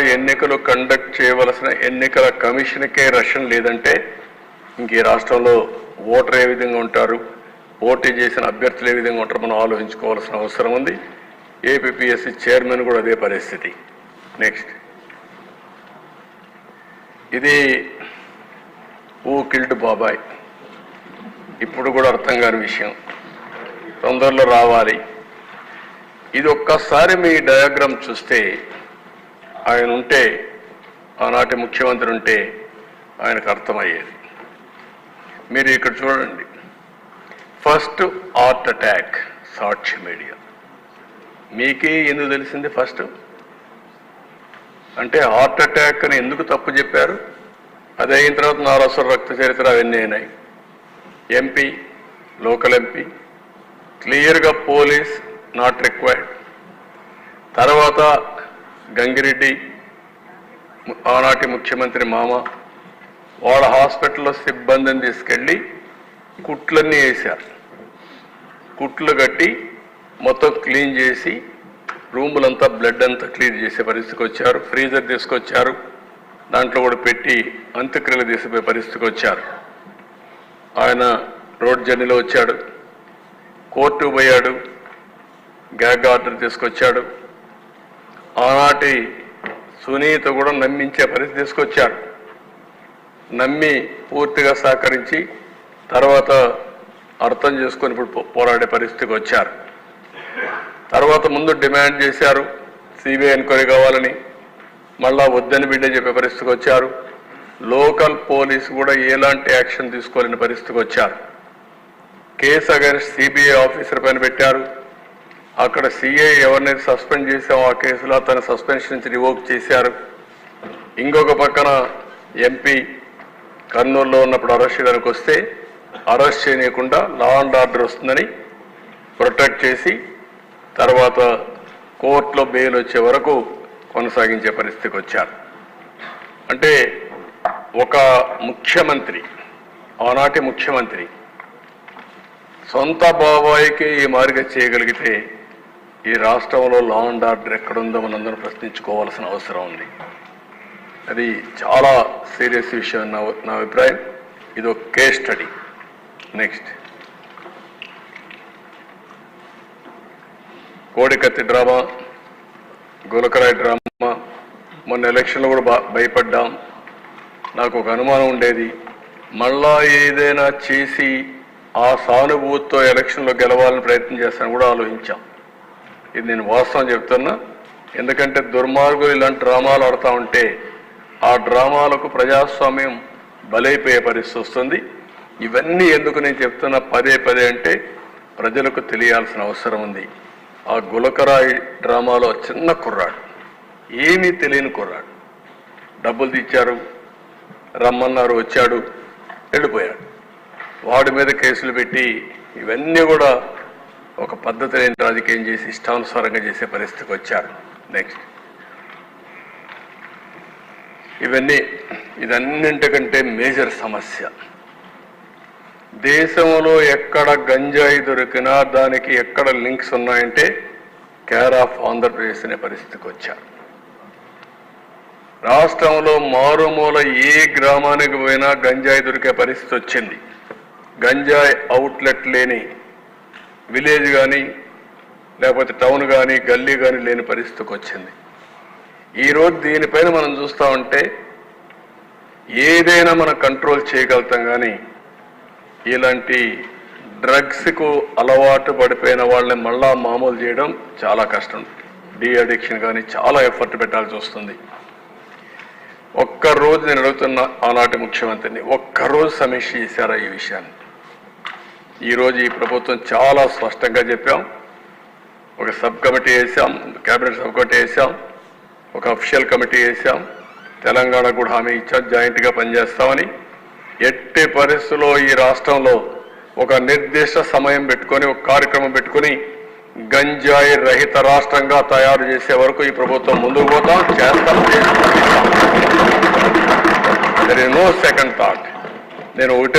ఎన్నికలు కండక్ట్ చేయవలసిన ఎన్నికల కమిషన్కే రక్షణ లేదంటే ఇంక ఈ రాష్ట్రంలో ఓటర్ ఏ విధంగా ఉంటారు? పోటీ చేసిన అభ్యర్థులు ఏ విధంగా ఉంటారో? మనం ఆలోచించుకోవాల్సిన అవసరం ఉంది. ఏపీఎస్సి చైర్మన్ కూడా అదే పరిస్థితి. నెక్స్ట్. ఇది ఊ కిల్డ్ బాబాయ్. ఇప్పుడు కూడా అర్థం కాని విషయం. తొందరలో రావాలి. ఇది ఒక్కసారి మీ డయాగ్రామ్ చూస్తే ఆయన ఉంటే ఆనాటి ముఖ్యమంత్రి ఉంటే ఆయనకు అర్థమయ్యేది. మీరు ఇక్కడ చూడండి. First heart attack Sakshi media. మీకే ఎందుకు తెలిసింది ఫస్ట్? అంటే హార్ట్ అటాక్ అని ఎందుకు తప్పు చెప్పారు? అది అయిన తర్వాత నారాసుర రక్త చరిత్ర అవన్నీ అయినాయి. ఎంపీ లోకల్ ఎంపీ క్లియర్గా పోలీస్ నాట్ రిక్వైర్డ్. తర్వాత గంగిరెడ్డి ఆనాటి ముఖ్యమంత్రి మామ వాళ్ళ హాస్పిటల్లో సిబ్బందిని తీసుకెళ్ళి కుట్లన్నీ వేశారు. కుట్లు కట్టి మొత్తం క్లీన్ చేసి రూములంతా బ్లడ్ అంతా క్లీన్ చేసే పరిస్థితికి వచ్చారు. ఫ్రీజర్ తీసుకొచ్చారు. దాంట్లో కూడా పెట్టి అంత్యక్రియలు తీసిపోయే పరిస్థితికి వచ్చారు. ఆయన రోడ్ జర్నీలో వచ్చాడు. కోర్టు పోయాడు. గ్యాగ్ ఆర్డర్ తీసుకొచ్చాడు. ఆనాటి సునీత కూడా నమ్మించే పరిస్థితి తీసుకొచ్చాడు. నమ్మి పూర్తిగా సహకరించి తర్వాత అర్థం చేసుకొని ఇప్పుడు పోరాడే పరిస్థితికి వచ్చారు. తర్వాత ముందు డిమాండ్ చేశారు సిబిఐ ఎంక్వైరీ కావాలని. మళ్ళా వద్దని బిడ్డ చెప్పే పరిస్థితికి వచ్చారు. లోకల్ పోలీస్ కూడా ఎలాంటి యాక్షన్ తీసుకోలేని పరిస్థితికి వచ్చారు. కేసు అగైన్స్ సిబిఐ ఆఫీసర్ పైన పెట్టారు. అక్కడ సిఐ ఎవరినైతే సస్పెండ్ చేశామో ఆ కేసులో అతను సస్పెన్షన్ నుంచి రివోక్ చేశారు. ఇంకొక పక్కన ఎంపీ కర్నూలులో ఉన్నప్పుడు అరెస్ట్ చేయడానికి వస్తే అరెస్ట్ చేయకుండా లా అండ్ ఆర్డర్ వస్తుందని ప్రొటెక్ట్ చేసి తర్వాత కోర్టులో బెయిల్ వచ్చే వరకు కొనసాగించే పరిస్థితికి వచ్చారు. అంటే ఒక ముఖ్యమంత్రి ఆనాటి ముఖ్యమంత్రి సొంత బాబాయికి ఈ మార్గ చేయగలిగితే ఈ రాష్ట్రంలో లా అండ్ ఆర్డర్ ఎక్కడుందో మనందరం ప్రశ్నించుకోవాల్సిన అవసరం ఉంది. అది చాలా సీరియస్ విషయం నా నా అభిప్రాయం. ఇది ఒక కేస్ స్టడీ నెక్స్ట్ కోడికత్తి డ్రామా గులకరాయి డ్రామా. మొన్న ఎలక్షన్లో కూడా భయపడ్డాం. నాకు ఒక అనుమానం ఉండేది. మళ్ళా ఏదైనా చేసి ఆ సానుభూతితో ఎలక్షన్లో గెలవాలని ప్రయత్నం చేస్తాను కూడా ఆలోచించాం. ఇది నేను వాస్తవం చెప్తున్నా. ఎందుకంటే దుర్మార్గులు ఇలాంటి డ్రామాలు ఆడుతూ ఉంటే ఆ డ్రామాలకు ప్రజాస్వామ్యం బలైపోయే పరిస్థితి వస్తుంది. ఇవన్నీ ఎందుకు నేను చెప్తున్నా పదే పదే అంటే ప్రజలకు తెలియాల్సిన అవసరం ఉంది. ఆ గులకరాయి డ్రామాలో చిన్న కుర్రాడు ఏమీ తెలియని కుర్రాడు. డబ్బులు తెచ్చారు రమ్మన్నారు వచ్చాడు వెళ్ళిపోయాడు. వాడి మీద కేసులు పెట్టి ఇవన్నీ కూడా ఒక పద్ధతి లేని రాజకీయం చేసి ఇష్టానుసారంగా చేసే పరిస్థితికి వచ్చారు. నెక్స్ట్ ఇవన్నీ ఇదన్నింటికంటే మేజర్ సమస్య. దేశంలో ఎక్కడ గంజాయి దొరికినా దానికి ఎక్కడ లింక్స్ ఉన్నాయంటే కేర్ ఆఫ్ ఆంధ్రప్రదేశ్ అనే పరిస్థితికి వచ్చారు. రాష్ట్రంలో మారుమూల ఏ గ్రామానికి పోయినా గంజాయి దొరికే పరిస్థితి వచ్చింది. గంజాయి అవుట్లెట్ లేని విలేజ్ కానీ లేకపోతే టౌన్ కానీ గల్లీ కానీ లేని పరిస్థితికి వచ్చింది. ఈరోజు దీనిపైన మనం చూస్తా ఉంటే ఏదైనా మనం కంట్రోల్ చేయగలుగుతాం కానీ ఇలాంటి డ్రగ్స్కు అలవాటు పడిపోయిన వాళ్ళని మళ్ళా మామూలు చేయడం చాలా కష్టం. డీ అడిక్షన్ కానీ చాలా ఎఫర్ట్ పెట్టాల్సి వస్తుంది. ఒక్క రోజు నేను అడుగుతున్న ఆనాటి ముఖ్యమంత్రిని ఒక్కరోజు సమీక్ష చేశారా ఈ విషయాన్ని? ఈరోజు ఈ ప్రభుత్వం చాలా స్పష్టంగా చెప్పాం. ఒక సబ్ కమిటీ వేసాం కేబినెట్ సబ్ కమిటీ వేసాం ఒక అఫిషియల్ కమిటీ వేసాం. తెలంగాణ కూడా హామీ ఇచ్చాం జాయింట్గా పనిచేస్తామని. ఎట్టి పరిస్థితుల్లో ఈ రాష్ట్రంలో ఒక నిర్దిష్ట సమయం పెట్టుకొని ఒక కార్యక్రమం పెట్టుకొని గంజాయి రహిత రాష్ట్రంగా తయారు చేసే వరకు ఈ ప్రభుత్వం ముందుకు పోతాం చేస్తాం. There is no second thought నేను ఒకటే